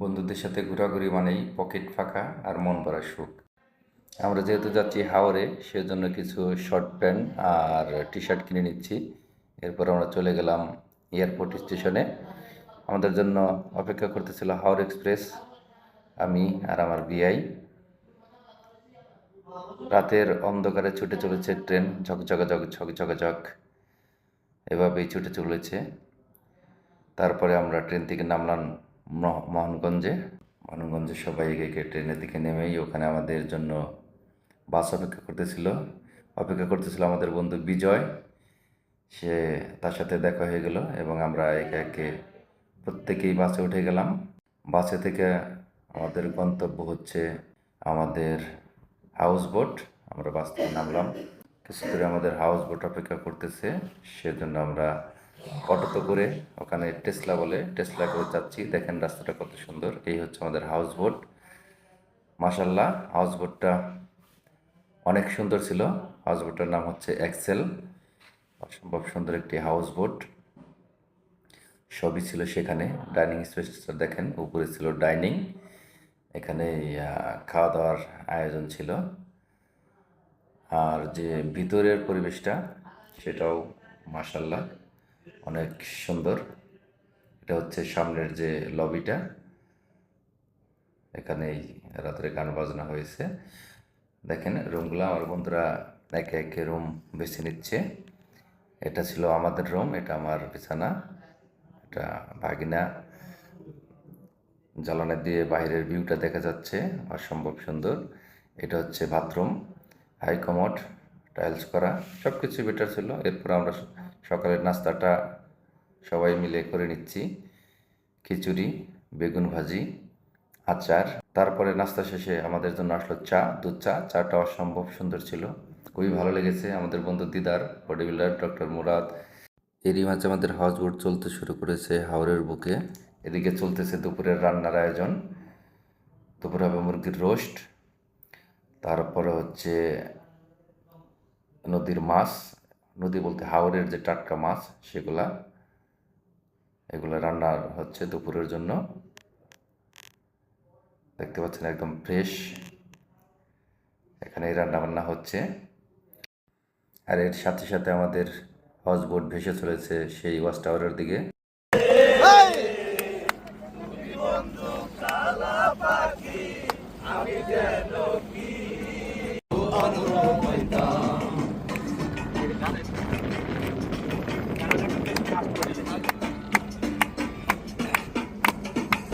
বন্ধুদের সাথে ঘোরাঘুরি মানেই পকেট ফাঁকা আর মন ভরা সুখ। আমরা যেহেতু যাচ্ছি হাওড়ে সেজন্য কিছু শর্ট প্যান্ট আর টি শার্ট কিনে নিচ্ছি। এরপর আমরা চলে গেলাম এয়ারপোর্ট স্টেশনে আমাদের জন্য অপেক্ষা করতেছিল হাওড় এক্সপ্রেস আমি আর আমার বিআই রাতের অন্ধকারে ছুটে চলেছে ট্রেন ঝকঝকা ঝক ঝকঝকা ঝক। এভাবেই ছুটে চলেছে। তারপরে আমরা ট্রেন থেকে নামলাম মোহনগঞ্জে। মোহনগঞ্জে সবাই একে ট্রেনের দিকে নেমেই ওখানে আমাদের জন্য বাস অপেক্ষা করতেছিল। অপেক্ষা করতেছিল আমাদের বন্ধু বিজয়। সে তার সাথে দেখা হয়ে গেল এবং আমরা একে একে প্রত্যেকেই বাসে উঠে গেলাম। বাসে থেকে আমাদের গন্তব্য হচ্ছে আমাদের হাউস বোট আমরা বাস থেকে নামলাম। কিছু দূরে আমাদের হাউস বোট অপেক্ষা করতেছে। সেজন্য আমরা অটোতে করে ওখানে টেসলা বলে, টেসলা করে যাচ্ছি। দেখেন রাস্তাটা কত সুন্দর। এই হচ্ছে আমাদের হাউস বোট মাসাল্লাহ হাউস বোটটা অনেক সুন্দর ছিল। হাউস বোটটার নাম হচ্ছে এক্সেল অসম্ভব সুন্দর একটি হাউস বোট সবই ছিল সেখানে। ডাইনিং স্পেসটা দেখেন, উপরে ছিল ডাইনিং এখানে খাওয়া দাওয়ার আয়োজন ছিল। আর যে ভিতরের পরিবেশটা, সেটাও মাসাল্লাহ অনেক সুন্দর। এটা হচ্ছে সামনের যে লবিটা। এখানেই রাত্রে গান বাজনা হয়েছে। দেখেন, রুমগুলো আমার বন্ধুরা একে একে রুম বেছে নিচ্ছে। এটা ছিল আমাদের রুম, এটা আমার বিছানা, এটা ভাগিনা। জ্বালানি দিয়ে বাইরের ভিউটা দেখা যাচ্ছে, অসম্ভব সুন্দর। এটা হচ্ছে বাথরুম হাই কমোড টাইলস করা সব কিছু বেটার ছিল। এরপর আমরা সকালের নাস্তাটা সবাই মিলে করে নিচ্ছি। খিচুড়ি, বেগুন ভাজি, আচার। তারপরে নাস্তা শেষে আমাদের জন্য আসলো চা। দুধ চা, চাটা অসম্ভব সুন্দর ছিল। খুবই ভালো লেগেছে আমাদের বন্ধু Didar body builder doctor Murad. এরই মাঝে আমাদের হাউস বোট চলতে শুরু করেছে হাওরের বুকে। এদিকে চলতেছে দুপুরের রান্নার আয়োজন। দুপুরে হবে মুরগির রোস্ট। তারপরে হচ্ছে নদীর মাছ। নদী বলতে হাওরের যে টাটকা মাছ, সেগুলা, এগুলো রান্না হচ্ছে দুপুরের জন্য। দেখতে পাচ্ছেন একদম ফ্রেশ এখানে রান্না বান্না হচ্ছে। আর এর সাথে সাথে আমাদের হাউস বোট ভেসে চলেছে সেই ওয়াচ টাওয়ারের দিকে।